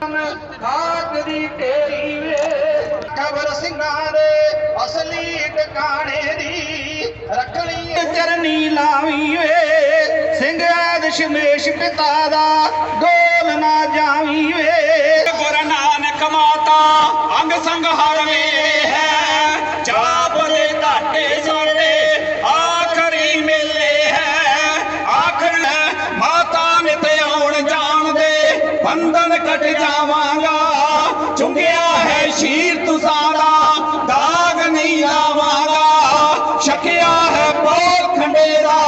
ਖਾਕ ਦੀ ਢੇਰੀ ਵੇ। ਕਬਰ ਸਿੰਘਾਂ ਅਸਲੀ ਟਿਕਾਣੇ ਦੀ ਰੱਖਣੀ ਚਰਨੀ ਲਾਵੀ ਵੇ। ਸਿੰਘ ਆਦ ਸ਼ਮੇਸ਼ ਪਿਤਾ ਦਾ ਗੋਲ ਨਾ ਜਾਵੀ ਵੇ। ਗੁਰੂ ਨਾਨਕ ਮਾਤਾ ਅੰਗ ਸੰਗ ਹਰਵੇ ਹੈ ਬੰਧਨ ਕਟ ਜਾਵਾਂਗਾ। ਚੁੰਗਿਆ ਹੈ ਸ਼ੀਰ ਤੁਸਾਂ ਦਾਗ ਨਹੀਂ ਲਾਵਾਂਗਾ। ਛਕਿਆ ਹੈ ਬੋਲ ਖੰਡੇਰਾ।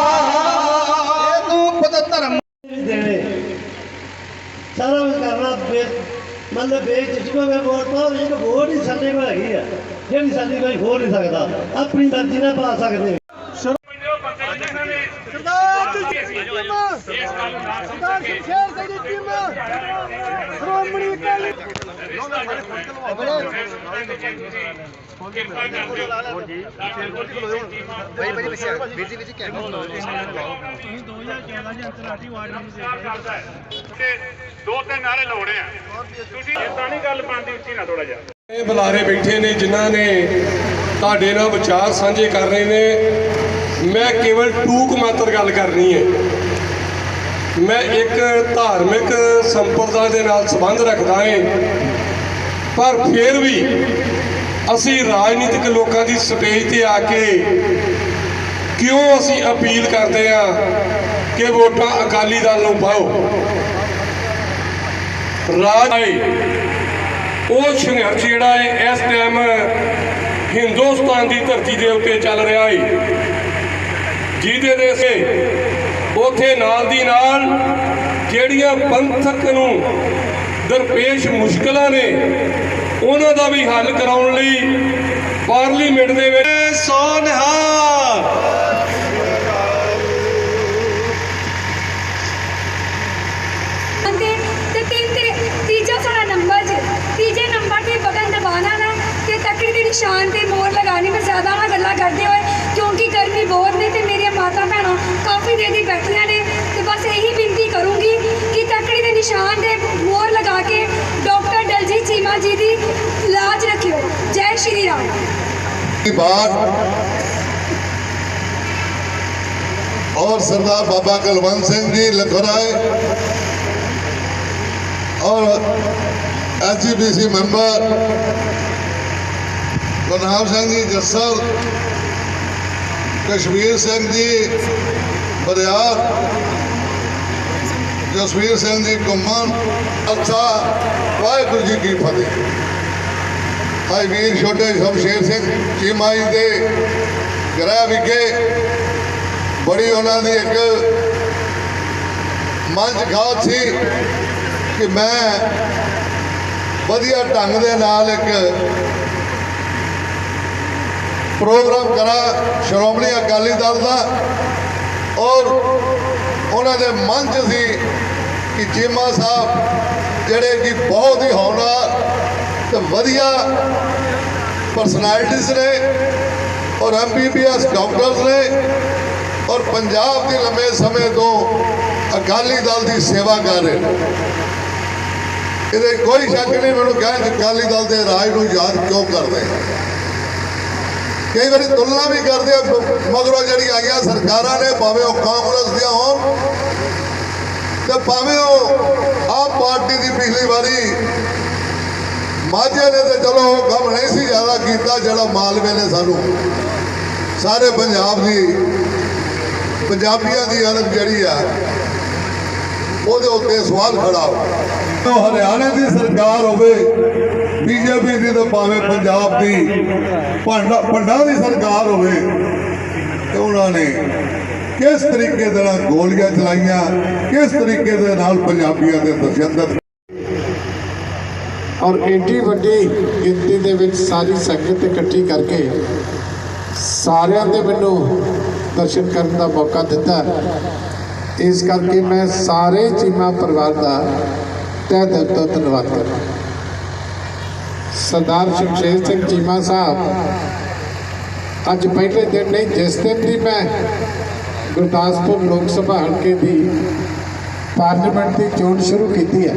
ਤੂੰ ਪਤ ਧਰਮ ਦੇਣੇ। ਸਾਰਾ ਕੁਝ ਕਰਨਾ ਬੇ ਮਤਲਬ ਬੇਚਿਜਕੋ ਮੈਂ ਵੋਟ ਪਾਓ ਇੱਕ ਵੋਟ ਹੀ ਸਾਡੇ ਕੋਲ ਹੈਗੀ ਆ। ਜਿਹੜੀ ਸਾਡੀ ਕੋਈ ਹੋ ਨਹੀਂ ਸਕਦਾ। ਆਪਣੀ ਮਰਜ਼ੀ ਨਾਲ ਪਾ ਸਕਦੇ ਸਰਦਾਰ ਜੀ ਚੀਮਾ ਸਰਦਾਰ ਸ਼ੇਰ ਸਿੰਘ ਜੀ ਚੀਮਾ ਸ਼੍ਰੋਮਣੀ ਅਕਾਲੀ ਤੇ ਦੋ ਤਿੰਨ ਨਾਰੇ ਲਾਉਣੇ ਆ ਤੁਸੀਂ ਇਦਾਂ ਨਹੀਂ ਗੱਲ ਬਣਦੀ ਉੱਚੀ ਨਾ ਥੋੜਾ ਜਿਹਾ ਇਹ ਬੁਲਾਰੇ ਬੈਠੇ ਨੇ, ਜਿਨ੍ਹਾਂ ਨੇ ਤੁਹਾਡੇ ਨਾਲ ਵਿਚਾਰ ਸਾਂਝੇ ਕਰ ਰਹੇ ਨੇ। ਮੈਂ ਕੇਵਲ ਟੂਕ ਮਾਤਰ ਗੱਲ ਕਰਨੀ ਹੈ। ਮੈਂ ਇੱਕ ਧਾਰਮਿਕ ਸੰਪਰਦਾ ਦੇ ਨਾਲ ਸੰਬੰਧ ਰੱਖਦਾ ਏ ਪਰ ਫਿਰ ਵੀ ਅਸੀਂ ਰਾਜਨੀਤਿਕ ਲੋਕਾਂ ਦੀ ਸਟੇਜ ਤੇ ਆ ਕੇ ਕਿਉਂ ਅਸੀਂ ਅਪੀਲ ਕਰਦੇ ਹਾਂ ਕਿ ਵੋਟਾਂ ਅਕਾਲੀ ਦਲ ਨੂੰ ਪਾਓ? ਰਾਜ ਉਹ ਸੰਘਰਸ਼ ਜਿਹੜਾ ਹੈ, ਇਸ ਟਾਈਮ ਹਿੰਦੁਸਤਾਨ ਦੀ ਧਰਤੀ ਦੇ ਉੱਤੇ ਚੱਲ ਰਿਹਾ ਹੈ। ਜਿਹਦੇ ਦੇ ਸੇ ਉਥੇ ਨਾਲ ਦੀ ਨਾਲ ਜਿਹੜੀਆਂ ਪੰਥਕ ਨੂੰ ਦਰਪੇਸ਼ ਮੁਸ਼ਕਲਾਂ ਨੇ ਉਹਨਾਂ ਦਾ ਵੀ ਹੱਲ ਕਰਾਉਣ ਲਈ ਪਾਰਲੀਮੈਂਟ ਦੇ ਵਿੱਚ ਸੋਨਹਾ। ਤੇ ਤੇ ਤਿੰਨ ਤੇ ਤੀਜਾ ਸਾਡਾ ਨੰਬਰ ਜੀ ਤੀਜੇ ਨੰਬਰ ਤੇ ਬਟਨ ਦਬਾਣਾ ਨਾ ਤੇ ਤਕੜੀ ਦੇ ਨਿਸ਼ਾਨ ਤੇ ਮੋਹਰ ਲਗਾਣੀ ਮੈਂ ਜ਼ਿਆਦਾ ਨਾ ਗੱਲਾਂ ਕਰਦੇ ਹੋਏ ਕਿਉਂਕਿ ਗਰਮੀ ਬਹੁਤ ਨੇ ਤੇ ਮੇਰੀਆਂ ਮਾਤਾ ਭੈਣਾਂ शर्मा जी की लाज रखियो जय श्री राम। बात। और सरदार बाबा कलवंत सिंह जी लखोराय और H G member Gurnam Singh ji, Jassar, Kashmir Singh ji, Bariar. Jasvir Singh ਜੀ ਘੁੰਮਣ ਅੱਛਾ ਵਾਹਿਗੁਰੂ ਜੀ ਕੀ ਫਤਿਹ। ਭਾਈ ਵੀਰ ਛੋਟੇ ਸ਼ਮਸ਼ੇਰ ਸਿੰਘ, ਚੀਮਾਈ ਦੇ ਗ੍ਰਹਿ ਵਿਖੇ ਬੜੀ ਉਹਨਾਂ ਦੀ ਇੱਕ ਮੰਚ ਖਾਤ ਸੀ ਕਿ ਮੈਂ ਵਧੀਆ ਢੰਗ ਦੇ ਨਾਲ ਇੱਕ ਪ੍ਰੋਗਰਾਮ ਕਰਾਂ, ਸ਼੍ਰੋਮਣੀ ਅਕਾਲੀ ਦਲ ਦਾ। ਔਰ ਉਹਨਾਂ ਦੇ ਮਨ 'ਚ ਸੀ ਕਿ ਚੀਮਾ ਸਾਹਿਬ ਜਿਹੜੇ ਕਿ ਬਹੁਤ ਹੀ ਹੋਣਹਾਰ ਤੇ ਵਧੀਆ ਪਰਸਨੈਲਿਟੀਜ਼ ਨੇ ਔਰ ਐਮਬੀਬੀਐਸ ਡਾਕਟਰਸ ਨੇ ਔਰ ਪੰਜਾਬ ਦੇ ਲੰਮੇ ਸਮੇਂ ਤੋਂ ਅਕਾਲੀ ਦਲ ਦੀ ਸੇਵਾ ਕਰ ਰਹੇ ਨੇ। ਇਹਦੇ ਕੋਈ ਸ਼ੱਕ ਨਹੀਂ, ਮੈਨੂੰ ਕਹਿਣ ਕਿ ਅਕਾਲੀ ਦਲ ਦੇ ਰਾਜ ਨੂੰ ਯਾਦ ਕਿਉਂ ਕਰਦੇ ਕਈ ਵਾਰੀ ਤੁਲਨਾ ਵੀ ਕਰਦੇ ਆ, ਮਗਰੋਂ ਜਿਹੜੀ ਆਈਆਂ ਸਰਕਾਰਾਂ ਨੇ, ਭਾਵੇਂ ਉਹ ਕਾਂਗਰਸ ਦੀਆਂ ਹੋਣ, ਤੇ ਭਾਵੇਂ ਉਹ ਆਪ ਪਾਰਟੀ ਦੀ ਪਿਛਲੀ ਵਾਰੀ ਮਾਝੇ ਨੇ ਤੇ ਚਲੋ ਉਹ ਕੰਮ ਨਹੀਂ ਸੀ ਜ਼ਿਆਦਾ ਕੀਤਾ, ਜਿਹੜਾ ਮਾਲਵੇ ਨੇ ਸਾਨੂੰ। ਸਾਰੇ ਪੰਜਾਬ ਦੀ, ਪੰਜਾਬੀਆਂ ਦੀ ਅਲਗ ਜਿਹੜੀ ਆ, ਉਹਦੇ ਉੱਤੇ ਸਵਾਲ ਖੜਾ ਹੋ ਹਰਿਆਣੇ ਦੀ ਸਰਕਾਰ ਹੋਵੇ ਬੀਜੇਪੀ ਦੀ ਤਾਂ ਭਾਵੇਂ ਪੰਜਾਬ ਦੀ ਭੰਡਾ ਭੰਡਾ ਦੀ ਸਰਕਾਰ ਹੋਵੇ ਤੇ ਉਹਨਾਂ ਨੇ ਕਿਸ ਤਰੀਕੇ ਦੇ ਨਾਲ ਗੋਲੀਆਂ ਚਲਾਈਆਂ, ਕਿਸ ਤਰੀਕੇ ਦੇ ਨਾਲ ਪੰਜਾਬੀਆਂ ਦੇ ਤਸ਼ੱਦਦ ਔਰ ਏਡੀ ਵੱਡੀ ਗਿਣਤੀ ਦੇ ਵਿੱਚ ਸਾਰੀ ਸੰਗਤ ਇਕੱਠੀ ਕਰਕੇ ਸਾਰਿਆਂ ਦੇ ਮੈਨੂੰ ਦਰਸ਼ਨ ਕਰਨ ਦਾ ਮੌਕਾ ਦਿੱਤਾ। ਇਸ ਕਰਕੇ ਮੈਂ ਸਾਰੇ ਚੀਮਾ ਪਰਿਵਾਰ ਦਾ ਤਹਿ ਦਿਲ ਤੋਂ ਧੰਨਵਾਦ ਕਰਦਾ। ਸਰਦਾਰ ਸ਼ਮਸ਼ੇਰ ਸਿੰਘ ਚੀਮਾ ਸਾਹਿਬ, ਅੱਜ ਪਹਿਲੇ ਦਿਨ ਨਹੀਂ, ਜਿਸ ਦਿਨ ਦੀ ਮੈਂ ਗੁਰਦਾਸਪੁਰ ਲੋਕ ਸਭਾ ਹਲਕੇ ਦੀ ਪਾਰਲੀਮੈਂਟ ਦੀ ਚੋਣ ਸ਼ੁਰੂ ਕੀਤੀ ਹੈ,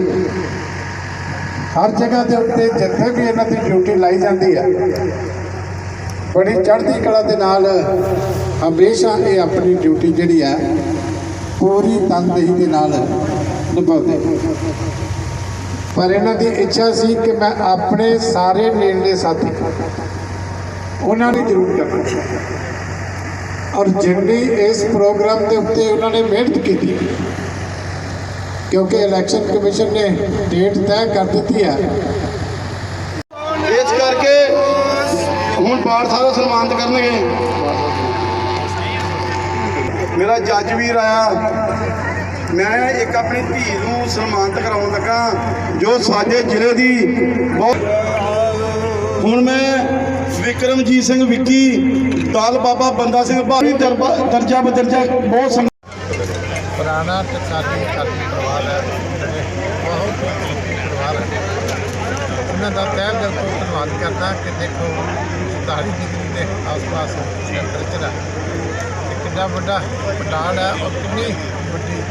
ਹਰ ਜਗ੍ਹਾ ਦੇ ਉੱਤੇ ਜਿੱਥੇ ਵੀ ਇਹਨਾਂ ਦੀ ਡਿਊਟੀ ਲਾਈ ਜਾਂਦੀ ਹੈ, ਬੜੀ ਚੜ੍ਹਦੀ ਕਲਾ ਦੇ ਨਾਲ ਹਮੇਸ਼ਾ ਇਹ ਆਪਣੀ ਡਿਊਟੀ ਜਿਹੜੀ ਹੈ ਪੂਰੀ ਤਨਦੇਹੀ ਦੇ ਨਾਲ ਨਿਭਾਉਂਦੇ ਪਰ ਇਹਨਾਂ ਦੀ ਇੱਛਾ ਸੀ ਕਿ ਮੈਂ ਆਪਣੇ ਸਾਰੇ ਨੇੜਲੇ ਸਾਥੀ ਉਹਨਾਂ ਨੇ ਜ਼ਰੂਰ ਕਰਨਾ ਔਰ ਜਿੰਨੀ ਇਸ ਪ੍ਰੋਗਰਾਮ ਦੇ ਉੱਤੇ ਉਹਨਾਂ ਨੇ ਮਿਹਨਤ ਕੀਤੀ, ਕਿਉਂਕਿ ਇਲੈਕਸ਼ਨ ਕਮਿਸ਼ਨ ਨੇ ਡੇਟ ਤੈਅ ਕਰ ਦਿੱਤੀ ਹੈ। ਇਸ ਕਰਕੇ ਹੁਣ ਬਾੜ ਸਾਰਾ ਸਨਮਾਨਿਤ ਕਰਨਗੇ। ਮੇਰਾ ਜੱਜ ਵੀਰ ਆਇਆ। ਮੈਂ ਇੱਕ ਆਪਣੀ ਧੀ ਨੂੰ ਸਨਮਾਨਿਤ ਕਰਾਉਣ ਲੱਗਾ, ਜੋ ਸਾਡੇ ਜ਼ਿਲ੍ਹੇ ਦੀ ਬਹੁਤ ਹੁਣ ਮੈਂ ਵਿਕਰਮਜੀਤ ਸਿੰਘ ਵਿੱਕੀ, ਦਲ ਬਾਬਾ ਬੰਦਾ ਸਿੰਘ ਭਾਰੀ ਦਰਬਾ- ਦਰਜਾ ਬਦਰਜਾ ਬਹੁਤ ਸੰਗ ਪੁਰਾਣਾ ਟਕਸਾਲੀ ਕਾਲੀ ਪਰਿਵਾਰ ਹੈ। ਬਹੁਤ ਪਰਿਵਾਰ ਹੈ। ਉਹਨਾਂ ਦਾ ਤਹਿ ਦਿਲ ਤੋਂ ਧੰਨਵਾਦ ਕਰਦਾ ਕਿ ਦੇਖੋ 47 ਡਿਗਰੀ ਦੇ ਆਸ-ਪਾਸ ਟੈਂਪਰੇਚਰ ਹੈ ਕਿੰਨਾ ਵੱਡਾ ਪਟਾਲ ਹੈ, ਔਰ ਕਿੰਨੀ ਵੱਡੀ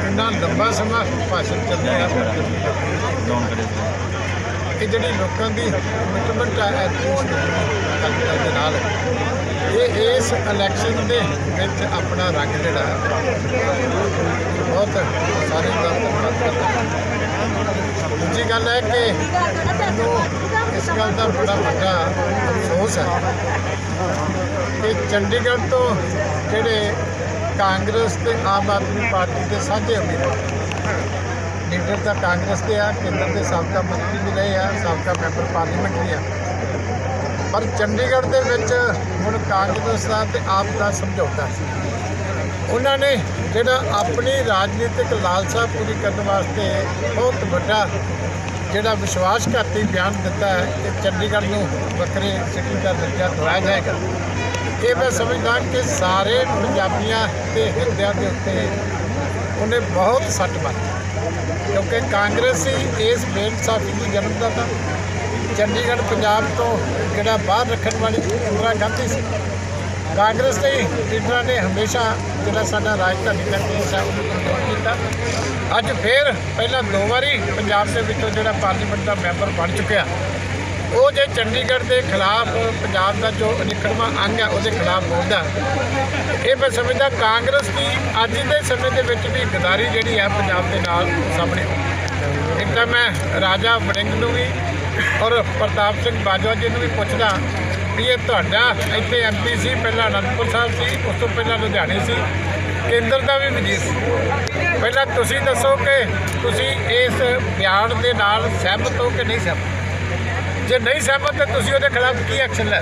ਇੰਨਾ ਲੰਬਾ ਸਮਾਂ ਭਾਸ਼ਣ ਚੱਲਿਆ ਹੈ। ਇਹ ਜਿਹੜੀ ਲੋਕਾਂ ਦੀ ਕਮਿਟਮੈਂਟ ਹੈ ਐਟਲੀਸਟ ਦੇ ਨਾਲ ਇਹ ਇਸ ਇਲੈਕਸ਼ਨ ਦੇ ਵਿੱਚ ਆਪਣਾ ਰੰਗ ਜਿਹੜਾ ਬਹੁਤ ਸਾਰੇ ਦਾ ਧੰਨਵਾਦ ਕਰਦਾ ਦੂਜੀ ਗੱਲ ਹੈ ਕਿ ਮੈਨੂੰ ਇਸ ਗੱਲ ਦਾ ਬੜਾ ਵੱਡਾ ਅਫਸੋਸ ਹੈ ਕਿ ਚੰਡੀਗੜ੍ਹ ਤੋਂ ਜਿਹੜੇ ਕਾਂਗਰਸ ਤੇ ਆਮ ਆਦਮੀ ਪਾਰਟੀ ਦੇ ਸਾਂਝੇ ਉਮੀਦਵਾਰ। ਲੀਡਰ ਤਾਂ ਕਾਂਗਰਸ ਦੇ ਆ, ਕੇਂਦਰ ਦੇ ਸਾਬਕਾ ਮੰਤਰੀ ਵੀ ਰਹੇ ਆ, ਸਾਬਕਾ ਮੈਂਬਰ ਪਾਰਲੀਮੈਂਟ ਵੀ ਆ। ਪਰ ਚੰਡੀਗੜ੍ਹ ਦੇ ਵਿੱਚ ਹੁਣ ਕਾਂਗਰਸ ਦਾ ਤੇ ਆਪ ਦਾ ਸਮਝੌਤਾ। ਸੀ ਉਹਨਾਂ ਨੇ ਜਿਹੜਾ ਆਪਣੀ ਰਾਜਨੀਤਿਕ ਲਾਲਸਾ ਪੂਰੀ ਕਰਨ ਵਾਸਤੇ ਬਹੁਤ ਵੱਡਾ ਜਿਹੜਾ ਵਿਸ਼ਵਾਸਘਾਤੀ ਬਿਆਨ ਦਿੱਤਾ ਹੈ ਕਿ ਚੰਡੀਗੜ੍ਹ ਨੂੰ ਵੱਖਰੇ ਸਿਟੀ ਦਾ ਦਰਜਾ ਦਵਾਇਆ ਜਾਏਗਾ। ਇਹ ਮੈਂ ਸਮਝਦਾ ਕਿ ਸਾਰੇ ਪੰਜਾਬੀਆਂ ਦੇ ਹਿਰਦਿਆਂ ਦੇ ਉੱਤੇ ਉਹਨੇ ਬਹੁਤ ਸੱਟ ਮਾਰੀ। ਕਿਉਂਕਿ ਕਾਂਗਰਸ ਹੀ ਇਸ ਬੇਇਨਸਾਫੀ ਦੀ ਜਨਮਦਾਤਾ। ਚੰਡੀਗੜ੍ਹ, ਪੰਜਾਬ ਤੋਂ ਜਿਹੜਾ ਬਾਹਰ ਰੱਖਣ ਵਾਲੀ ਇੰਦਰਾ ਗਾਂਧੀ ਸੀ। ਕਾਂਗਰਸ ਦੇ ਲੀਡਰਾਂ ਨੇ ਹਮੇਸ਼ਾ ਜਿਹੜਾ ਸਾਡਾ ਰਾਜਧਾਨੀ ਦਾ ਕੇਸ ਹੈ ਉਹ ਕੀਤਾ। ਅੱਜ ਫੇਰ ਪਹਿਲਾਂ ਦੋ ਵਾਰੀ ਪੰਜਾਬ ਦੇ ਵਿੱਚੋਂ ਜਿਹੜਾ ਪਾਰਲੀਮੈਂਟ ਦਾ ਮੈਂਬਰ ਬਣ ਚੁੱਕਿਆ। ਉਹ ਜੇ ਚੰਡੀਗੜ੍ਹ ਦੇ ਖਿਲਾਫ ਪੰਜਾਬ ਦਾ ਜੋ ਅਨਿਖੜਵਾਂ ਅੰਗ ਹੈ, ਉਹਦੇ ਖਿਲਾਫ ਬੋਲਦਾ ਇਹ ਮੈਂ ਸਮਝਦਾ ਕਾਂਗਰਸ ਦੀ ਅੱਜ ਦੇ ਸਮੇਂ ਦੇ ਵਿੱਚ ਵੀ ਗਦਾਰੀ ਜਿਹੜੀ ਹੈ ਪੰਜਾਬ ਦੇ ਨਾਲ ਸਾਹਮਣੇ ਇੱਕ ਤਾਂ ਮੈਂ ਰਾਜਾ ਵੜਿੰਗ ਨੂੰ ਵੀ ਔਰ ਪ੍ਰਤਾਪ ਸਿੰਘ ਬਾਜਵਾ ਜੀ ਨੂੰ ਵੀ ਪੁੱਛਦਾ ਵੀ ਇਹ ਤੁਹਾਡਾ ਇੱਥੇ ਐਮਪੀ ਸੀ, ਪਹਿਲਾਂ ਅਨੰਦਪੁਰ ਸਾਹਿਬ ਸੀ, ਉਸ ਤੋਂ ਪਹਿਲਾਂ ਲੁਧਿਆਣੇ ਸੀ, ਕੇਂਦਰ ਦਾ ਵੀ ਵਜ਼ੀਰ ਸੀ। ਪਹਿਲਾਂ ਤੁਸੀਂ ਦੱਸੋ ਕਿ ਤੁਸੀਂ ਇਸ ਬਿਆਨ ਦੇ ਨਾਲ ਸਹਿਮਤ ਹੋ ਕਿ ਨਹੀਂ ਸਹਿਮਤ? ਜੇ ਨਹੀਂ ਸਹਿਮਤ, ਤਾਂ ਤੁਸੀਂ ਉਹਦੇ ਖਿਲਾਫ ਕੀ ਐਕਸ਼ਨ ਲੈ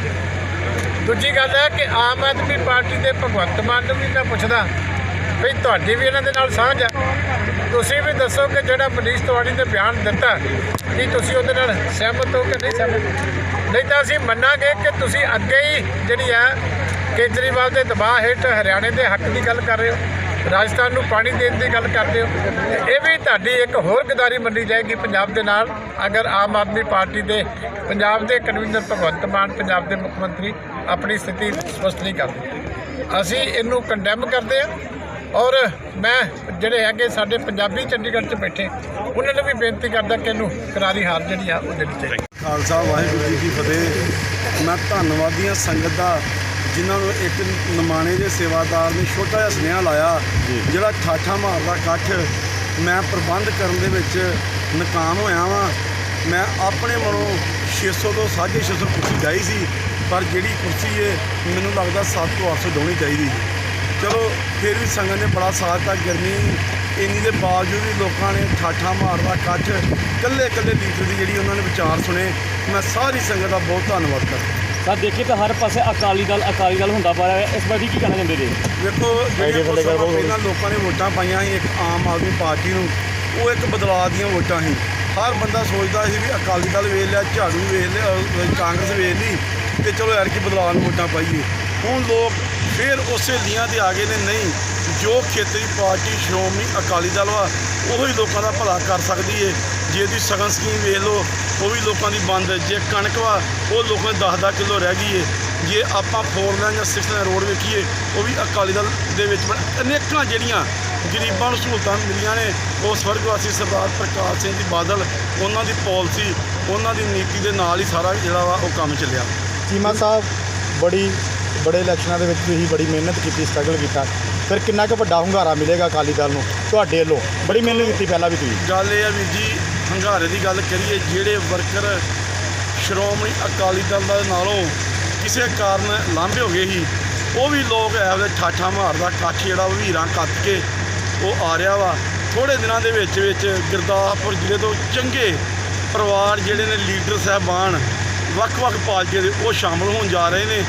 ਦੂਜੀ ਗੱਲ ਹੈ ਕਿ ਆਮ ਆਦਮੀ ਪਾਰਟੀ ਦੇ ਭਗਵੰਤ ਮਾਨ ਨੂੰ ਵੀ ਮੈਂ ਪੁੱਛਦਾ ਵੀ ਤੁਹਾਡੀ ਵੀ ਇਹਨਾਂ ਦੇ ਨਾਲ ਸਾਂਝ ਹੈ ਤੁਸੀਂ ਵੀ ਦੱਸੋ ਕਿ ਜਿਹੜਾ ਮਨੀਸ਼ ਤਿਵਾੜੀ ਨੇ ਬਿਆਨ ਦਿੱਤਾ, ਕਿ ਤੁਸੀਂ ਉਹਦੇ ਨਾਲ ਸਹਿਮਤ ਹੋ ਕਿ ਨਹੀਂ ਸਹਿਮਤ? ਨਹੀਂ ਤਾਂ ਅਸੀਂ ਮੰਨਾਂਗੇ ਕਿ ਤੁਸੀਂ ਅੱਗੇ ਹੀ ਜਿਹੜੀ ਹੈ ਕੇਜਰੀਵਾਲ ਦੇ ਦਬਾਅ ਹੇਠ ਹਰਿਆਣੇ ਦੇ ਹੱਕ ਦੀ ਗੱਲ ਕਰ ਰਹੇ ਹੋ। ਰਾਜਸਥਾਨ ਨੂੰ ਪਾਣੀ ਦੇਣ ਦੀ ਗੱਲ ਕਰਦੇ ਹੋ, ਇਹ ਵੀ ਤੁਹਾਡੀ ਇੱਕ ਹੋਰ ਗਦਾਰੀ ਮੰਨੀ ਜਾਏਗੀ ਪੰਜਾਬ ਦੇ ਨਾਲ। ਅਗਰ ਆਮ ਆਦਮੀ ਪਾਰਟੀ ਦੇ, ਪੰਜਾਬ ਦੇ ਕਨਵੀਨਰ ਭਗਵੰਤ ਮਾਨ, ਪੰਜਾਬ ਦੇ ਮੁੱਖ ਮੰਤਰੀ ਆਪਣੀ ਸਥਿਤੀ ਸਪਸ਼ਟ ਨਹੀਂ ਕਰਦੇ। ਅਸੀਂ ਇਹਨੂੰ ਕੰਡੈਮ ਕਰਦੇ ਹਾਂ ਔਰ ਮੈਂ ਜਿਹੜੇ ਹੈਗੇ ਸਾਡੇ ਪੰਜਾਬੀ ਚੰਡੀਗੜ੍ਹ 'ਚ ਬੈਠੇ, ਉਹਨਾਂ ਨੂੰ ਵੀ ਬੇਨਤੀ ਕਰਦਾ ਕਿ ਇਹਨੂੰ ਕਰਾਰੀ ਹਾਰ ਜਿਹੜੀ ਆ, ਉਹ ਦੇਣੀ ਚਾਹੀਦੀ ਖਾਲਸਾ ਵਾਹਿਗੁਰੂ ਜੀ ਕੀ ਫਤਿਹ। ਮੈਂ ਧੰਨਵਾਦੀਆਂ ਸੰਗਤ ਦਾ ਜਿਨ੍ਹਾਂ ਨੂੰ ਇੱਕ ਨਿਮਾਣੇ ਦੇ ਸੇਵਾਦਾਰ ਨੇ ਛੋਟਾ ਜਿਹਾ ਸੁਨੇਹਾ ਲਾਇਆ ਜਿਹੜਾ ਠਾਠਾ ਮਾਰਦਾ ਇਕੱਠ ਮੈਂ ਪ੍ਰਬੰਧ ਕਰਨ ਦੇ ਵਿੱਚ ਨਾਕਾਮ ਹੋਇਆ ਵਾਂ। ਮੈਂ ਆਪਣੇ ਮਨੋਂ 600 ਤੋਂ 650 ਕੁਰਸੀ ਚਾਹੀ ਸੀ ਪਰ ਜਿਹੜੀ ਕੁਰਸੀ ਏ ਮੈਨੂੰ ਲੱਗਦਾ 7 ਤੋਂ 800 ਦੋਣੀ ਚਾਹੀਦੀ ਚਲੋ ਫਿਰ ਵੀ ਸੰਗਤ ਨੇ ਬੜਾ ਸਾਥ ਦਿੱਤਾ। ਗਰਮੀ ਇੰਨੀ ਦੇ ਬਾਵਜੂਦ ਵੀ ਲੋਕਾਂ ਨੇ ਠਾਠਾ ਮਾਰਦਾ ਇਕੱਠ ਕੱਲੇ ਕੱਲੇ ਲੀਡਰ ਦੀ ਜਿਹੜੀ ਉਹਨਾਂ ਨੇ ਵਿਚਾਰ ਸੁਣੇ ਮੈਂ ਸਾਰੀ ਸੰਗਤ ਦਾ ਬਹੁਤ ਧੰਨਵਾਦ ਕਰਦਾ। ਸਰ ਦੇਖੀਏ ਤਾਂ ਹਰ ਪਾਸੇ ਅਕਾਲੀ ਦਲ ਅਕਾਲੀ ਦਲ ਹੁੰਦਾ ਪਾ ਰਿਹਾ ਹੈ। ਇਸ ਬਾਰੇ ਕੀ ਕਹਿਣਾ ਚਾਹੁੰਦੇ ਜੀ ਕੁਝ ਸਮਾਂ ਪਹਿਲਾਂ ਲੋਕਾਂ ਨੇ ਵੋਟਾਂ ਪਾਈਆਂ ਸੀ ਇੱਕ ਆਮ ਆਦਮੀ ਪਾਰਟੀ ਨੂੰ ਉਹ ਇੱਕ ਬਦਲਾਅ ਦੀਆਂ ਵੋਟਾਂ ਸੀ ਹਰ ਬੰਦਾ ਸੋਚਦਾ ਸੀ ਵੀ ਅਕਾਲੀ ਦਲ ਵੇਖ ਲਿਆ ਝਾੜੂ ਵੇਖ ਲਿਆ ਅਹ ਕਾਂਗਰਸ ਵੇਖ ਲਈ ਤੇ ਚਲੋ ਯਾਰ ਕੀ ਬਦਲਾਅ ਨੂੰ ਵੋਟਾਂ ਪਾਈਏ ਹੁਣ ਲੋਕ ਫਿਰ ਉਸੇ ਲੀਆਂ ਤੇ ਆ ਗਏ ਨੇ ਨਹੀਂ। ਜੋ ਖੇਤਰੀ ਪਾਰਟੀ ਸ਼੍ਰੋਮਣੀ ਅਕਾਲੀ ਦਲ ਵਾ, ਉਹ ਹੀ ਲੋਕਾਂ ਦਾ ਭਲਾ ਕਰ ਸਕਦੀ ਏ। ਜੇ ਦੀ ਸਗਨ ਸਕੀਮ ਵੇਖ ਲਓ, ਉਹ ਵੀ ਲੋਕਾਂ ਦੀ ਬੰਦ ਜੇ ਕਣਕ ਵਾ, ਉਹ ਲੋਕਾਂ ਦੀ 10-10 ਕਿਲੋ ਰਹਿ ਗਈ ਏ। ਜੇ ਆਪਾਂ ਫੋਰ ਲਾਈਨ ਜਾਂ ਸਿਕਸ ਲਾਈਨ ਰੋਡ ਵੇਖੀਏ, ਉਹ ਵੀ ਅਕਾਲੀ ਦਲ ਦੇ ਵਿੱਚ ਅਨੇਕਾਂ ਜਿਹੜੀਆਂ ਗਰੀਬਾਂ ਨੂੰ ਸਹੂਲਤਾਂ ਮਿਲੀਆਂ ਨੇ, ਉਹ ਸਵਰਗਵਾਸੀ ਸਰਦਾਰ ਪ੍ਰਕਾਸ਼ ਸਿੰਘ ਜੀ ਬਾਦਲ, ਉਹਨਾਂ ਦੀ ਪਾਲਿਸੀ, ਉਹਨਾਂ ਦੀ ਨੀਤੀ ਦੇ ਨਾਲ ਹੀ ਸਾਰਾ ਜਿਹੜਾ ਵਾ ਉਹ ਕੰਮ ਚੱਲਿਆ। ਚੀਮਾ ਸਾਹਿਬ, ਬੜੀ ਬੜੇ ਇਲੈਕਸ਼ਨਾਂ ਦੇ ਵਿੱਚ ਤੁਸੀਂ ਬੜੀ ਮਿਹਨਤ ਕੀਤੀ ਸਟਰਗਲ ਕੀਤਾ। ਫਿਰ ਕਿੰਨਾ ਕੁ ਵੱਡਾ ਹੁੰਗਾਰਾ ਮਿਲੇਗਾ ਅਕਾਲੀ ਦਲ ਨੂੰ ਤੁਹਾਡੇ ਵੱਲੋਂ? ਬੜੀ ਮਿਹਨਤ ਕੀਤੀ ਪਹਿਲਾਂ ਵੀ ਤੁਸੀਂ। ਗੱਲ ਇਹ ਆ ਵੀਰ ਜੀ, ਹੰਗਾਰੇ ਦੀ ਗੱਲ ਕਰੀਏ, ਜਿਹੜੇ ਵਰਕਰ ਸ਼੍ਰੋਮਣੀ ਅਕਾਲੀ ਦਲ ਦਾ ਨਾਲੋਂ ਕਿਸੇ ਕਾਰਨ ਲਾਂਭੇ ਹੋ ਗਏ ਸੀ, ਉਹ ਵੀ ਲੋਕ ਇਹੋ ਜਿਹੇ ਠਾਠਾ ਮਾਰਦਾ ਕੱਠ ਜਿਹੜਾ ਉਹ ਵੀਰਾਂ ਕੱਤ ਕੇ ਉਹ ਆ ਰਿਹਾ ਵਾ। ਥੋੜੇ ਦਿਨਾਂ ਦੇ ਵਿੱਚ ਵਿੱਚ ਗੁਰਦਾਸਪੁਰ ਜ਼ਿਲ੍ਹੇ ਤੋਂ ਚੰਗੇ ਪਰਿਵਾਰ ਜਿਹੜੇ ਨੇ, ਲੀਡਰ ਸਾਹਿਬਾਨ ਵੱਖ-ਵੱਖ ਪਾਰਟੀਆਂ ਦੇ ਉਹ ਸ਼ਾਮਲ ਹੋਣ ਜਾ ਰਹੇ ਨੇ।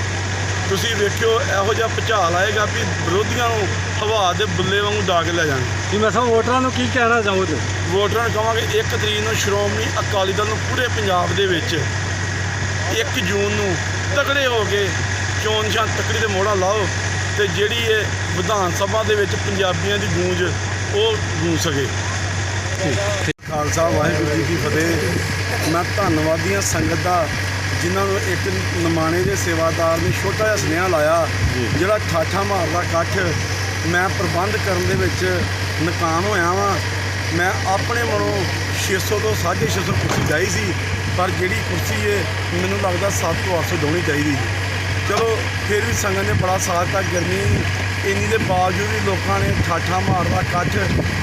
ਤੁਸੀਂ ਵੇਖਿਓ ਇਹੋ ਜਿਹਾ ਭੁਚਾਲ ਆਏਗਾ ਵੀ ਵਿਰੋਧੀਆਂ ਨੂੰ ਹਵਾ ਦੇ ਬੁੱਲੇ ਵਾਂਗੂ ਡਾ ਕੇ ਲੈ ਜਾਣਗੇ ਜੀ ਮੈਂ ਸਾਹਿਬ ਵੋਟਰਾਂ ਨੂੰ ਕੀ ਕਹਿਣਾ ਚਾਹੋਗੇ? ਵੋਟਰਾਂ ਨੂੰ ਕਹਾਂਗੇ 1 ਤਰੀਕ ਨੂੰ ਸ਼੍ਰੋਮਣੀ ਅਕਾਲੀ ਦਲ ਨੂੰ ਪੂਰੇ ਪੰਜਾਬ ਦੇ ਵਿੱਚ 1 ਜੂਨ ਨੂੰ ਤਗੜੇ ਹੋ ਕੇ ਚੋਣ ਨਿਸ਼ਾਨ ਤਕੜੀ ਦੇ ਮੋਹਰਾਂ ਲਾਓ ਤੇ ਜਿਹੜੀ ਇਹ ਵਿਧਾਨ ਸਭਾ ਦੇ ਵਿੱਚ ਪੰਜਾਬੀਆਂ ਦੀ ਗੂੰਜ ਉਹ ਗੂੰਜ ਸਕੇ। ਖਾਲਸਾ ਵਾਹਿਗੁਰੂ ਜੀ ਕੀ ਫਤਿਹ। ਮੈਂ ਧੰਨਵਾਦੀਆਂ ਸੰਗਤ ਦਾ ਜਿਨ੍ਹਾਂ ਨੂੰ ਇੱਕ ਨਿਮਾਣੇ ਦੇ ਸੇਵਾਦਾਰ ਨੇ ਛੋਟਾ ਜਿਹਾ ਸੁਨੇਹਾ ਲਾਇਆ ਜਿਹੜਾ ਠਾਠਾ ਮਾਰਦਾ ਇਕੱਠ ਮੈਂ ਪ੍ਰਬੰਧ ਕਰਨ ਦੇ ਵਿੱਚ ਨਾਕਾਮ ਹੋਇਆ ਵਾਂ। ਮੈਂ ਆਪਣੇ ਮਨੋਂ 600 ਤੋਂ 650 ਕੁਰਸੀ ਚਾਹੀ ਸੀ ਪਰ ਜਿਹੜੀ ਕੁਰਸੀ ਏ ਮੈਨੂੰ ਲੱਗਦਾ 7 ਤੋਂ 800 ਦੋਣੀ ਚਾਹੀਦੀ ਸੀ। ਚਲੋ ਫਿਰ ਵੀ ਸੰਗਤ ਨੇ ਬੜਾ ਸਾਥ ਦਿੱਤਾ ਗਰਮੀ ਇੰਨੀ ਦੇ ਬਾਵਜੂਦ ਵੀ ਲੋਕਾਂ ਨੇ ਠਾਠਾ ਮਾਰਦਾ ਕੱਚ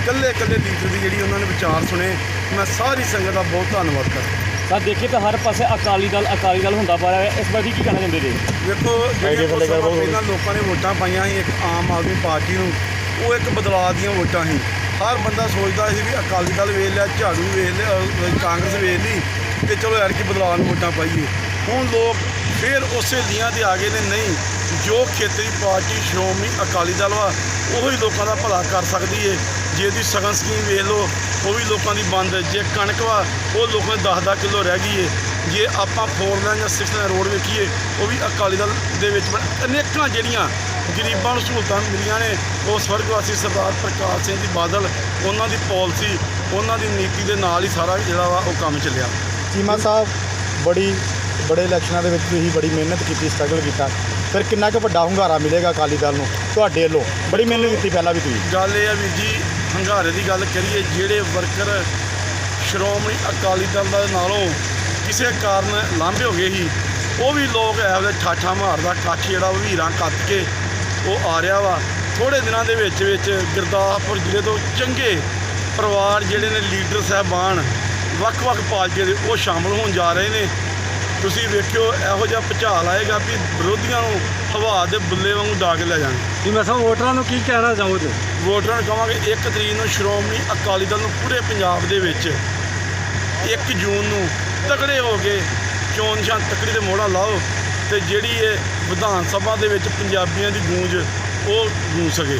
ਕੱਲੇ ਕੱਲੇ ਲੀਡਰ ਦੀ ਜਿਹੜੀ ਉਹਨਾਂ ਨੇ ਵਿਚਾਰ ਸੁਣੇ ਮੈਂ ਸਾਰੀ ਸੰਗਤ ਦਾ ਬਹੁਤ ਧੰਨਵਾਦ ਕਰਦਾ। ਤਾਂ ਦੇਖੀਏ ਤਾਂ ਹਰ ਪਾਸੇ ਅਕਾਲੀ ਦਲ ਅਕਾਲੀ ਦਲ ਹੁੰਦਾ ਪਾ ਰਿਹਾ ਹੈ ਇਸ ਬਾਰੇ ਕੀ ਕਹਿਣਾ ਚਾਹੁੰਦੇ ਜੀ? ਵੇਖੋ ਜਿਹੜੀਆਂ ਕੁਝ ਥੱਲੇ ਸਮਾਂ। ਪਹਿਲਾਂ ਲੋਕਾਂ ਨੇ ਵੋਟਾਂ ਪਾਈਆਂ ਸੀ ਇੱਕ ਆਮ ਆਦਮੀ ਪਾਰਟੀ ਨੂੰ ਉਹ ਇੱਕ ਬਦਲਾਅ ਦੀਆਂ ਵੋਟਾਂ ਸੀ। ਹਰ ਬੰਦਾ ਸੋਚਦਾ ਸੀ ਵੀ ਅਕਾਲੀ ਦਲ ਵੇਖ ਲਿਆ ਝਾੜੂ ਵੇਖ ਲਿਆ ਕਾਂਗਰਸ ਵੇਖ ਲਈ ਤੇ ਚਲੋ ਐਰ ਕੀ ਬਦਲਾਅ ਨੂੰ ਵੋਟਾਂ ਪਾਈਏ। ਹੁਣ ਲੋਕ ਫਿਰ ਉਸੇ ਲੀਆਂ ਤੇ ਆ ਗਏ ਨੇ ਨਹੀਂ। ਜੋ ਖੇਤਰੀ ਪਾਰਟੀ ਸ਼੍ਰੋਮਣੀ ਅਕਾਲੀ ਦਲ ਵਾ, ਉਹ ਹੀ ਲੋਕਾਂ ਦਾ ਭਲਾ ਕਰ ਸਕਦੀ ਏ। ਜੇ ਦੀ ਸਗਨ ਸਕੀਮ ਵੇਖ ਲਓ, ਉਹ ਵੀ ਲੋਕਾਂ ਦੀ ਬੰਦ ਜੇ ਕਣਕ ਵਾ, ਉਹ ਲੋਕਾਂ ਦੀ 10-10 ਕਿਲੋ ਰਹਿ ਗਈ ਏ। ਜੇ ਆਪਾਂ ਫੋਰ ਲਾਈਨ ਜਾਂ ਸਿਕਸ ਲਾਈਨ ਰੋਡ ਵੇਖੀਏ, ਉਹ ਵੀ ਅਕਾਲੀ ਦਲ ਦੇ ਵਿੱਚ ਅਨੇਕਾਂ ਜਿਹੜੀਆਂ ਗਰੀਬਾਂ ਨੂੰ ਸਹੂਲਤਾਂ ਮਿਲੀਆਂ ਨੇ, ਉਹ ਸਵਰਗਵਾਸੀ ਸਰਦਾਰ ਪ੍ਰਕਾਸ਼ ਸਿੰਘ ਜੀ ਬਾਦਲ, ਉਹਨਾਂ ਦੀ ਪਾਲਿਸੀ, ਉਹਨਾਂ ਦੀ ਨੀਤੀ ਦੇ ਨਾਲ ਹੀ ਸਾਰਾ ਜਿਹੜਾ ਵਾ, ਉਹ ਕੰਮ ਚੱਲਿਆ। ਚੀਮਾ ਸਾਹਿਬ, ਬੜੀ, ਬੜੇ ਇਲੈਕਸ਼ਨਾਂ ਦੇ ਵਿੱਚ ਤੁਸੀਂ ਬੜੀ ਮਿਹਨਤ ਕੀਤੀ ਸਟਰਗਲ ਕੀਤਾ। ਫਿਰ ਕਿੰਨਾ ਕੁ ਵੱਡਾ ਹੁੰਗਾਰਾ ਮਿਲੇਗਾ ਅਕਾਲੀ ਦਲ ਨੂੰ ਤੁਹਾਡੇ ਵੱਲੋਂ? ਬੜੀ ਮਿਹਨਤ ਕੀਤੀ ਪਹਿਲਾਂ ਵੀ ਤੁਸੀਂ। ਗੱਲ ਇਹ ਆ ਵੀ ਜੀ, ਹੰਗਾਰੇ ਦੀ ਗੱਲ ਕਰੀਏ, ਜਿਹੜੇ ਵਰਕਰ ਸ਼੍ਰੋਮਣੀ ਅਕਾਲੀ ਦਲ ਦਾ ਨਾਲੋਂ ਕਿਸੇ ਕਾਰਨ ਲਾਂਭੇ ਹੋ ਗਏ ਸੀ, ਉਹ ਵੀ ਲੋਕ ਇਹੋ ਜਿਹੇ ਠਾਠਾ ਮਾਰਦਾ ਕੱਠ ਜਿਹੜਾ ਉਹ ਵੀਰਾਂ ਕੱਤ ਕੇ ਉਹ ਆ ਰਿਹਾ ਵਾ। ਥੋੜੇ ਦਿਨਾਂ ਦੇ ਵਿੱਚ ਵਿੱਚ ਗੁਰਦਾਸਪੁਰ ਜ਼ਿਲ੍ਹੇ ਤੋਂ ਚੰਗੇ ਪਰਿਵਾਰ ਜਿਹੜੇ ਨੇ, ਲੀਡਰ ਸਾਹਿਬਾਨ, ਵੱਖ-ਵੱਖ ਪਾਰਟੀਆਂ ਦੇ ਉਹ ਸ਼ਾਮਲ ਹੋਣ ਜਾ ਰਹੇ ਨੇ। ਤੁਸੀਂ ਵੇਖਿਓ ਇਹੋ ਜਿਹਾ ਭੁਚਾਲ ਆਏਗਾ ਵੀ ਵਿਰੋਧੀਆਂ ਨੂੰ ਹਵਾ ਦੇ ਬੁੱਲੇ ਵਾਂਗੂ ਡਾ ਕੇ ਲੈ ਜਾਣਗੇ ਜੀ ਮੈਂ ਸਾਹਿਬ ਵੋਟਰਾਂ ਨੂੰ ਕੀ ਕਹਿਣਾ ਚਾਹੋਗੇ? ਵੋਟਰਾਂ ਨੂੰ ਕਹਾਂਗੇ 1 ਤਰੀਕ ਨੂੰ ਸ਼੍ਰੋਮਣੀ ਅਕਾਲੀ ਦਲ ਨੂੰ ਪੂਰੇ ਪੰਜਾਬ ਦੇ ਵਿੱਚ 1 ਜੂਨ ਨੂੰ ਤਗੜੇ ਹੋ ਕੇ ਚੋਣ ਨਿਸ਼ਾਨ ਤਕੜੀ ਦੇ ਮੋਹਰਾਂ ਲਾਓ ਤੇ ਜਿਹੜੀ ਇਹ ਵਿਧਾਨ ਸਭਾ ਦੇ ਵਿੱਚ ਪੰਜਾਬੀਆਂ ਦੀ ਗੂੰਜ ਉਹ ਗੂੰਜ ਸਕੇ।